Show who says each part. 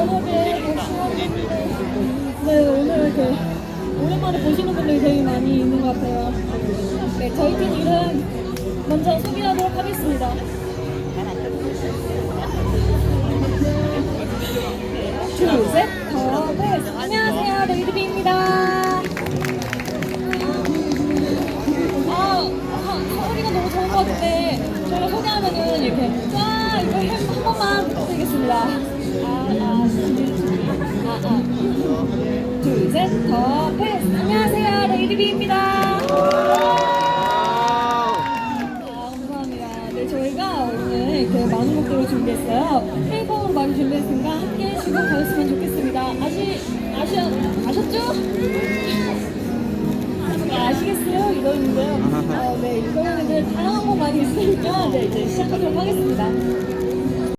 Speaker 1: 네 오늘 이렇게 오랜만에 보시는 분들이 되게 많이 있는 것 같아요. 네 저희 팀 이름 먼저 소개하도록 하겠습니다. 둘. 안녕하세요, 레이드비입니다. 아, 아, 저희가 소개하면은 이렇게 와 이거 한, 한 번만 부탁드리겠습니다. 아, 둘, 셋, 더, 패스. 안녕하세요, 레이드비입니다. 아. 네, 많은 곡들을 준비했어요. 페이퍼로 많이 준비했으니까 함께 해주시고 가셨으면 좋겠습니다. 아시, 아시, 아셨죠? 네, 아시겠어요? 이거인데요. 어, 네, 이제 다양한 곡 많이 있으니까 네, 이제 시작하도록 하겠습니다.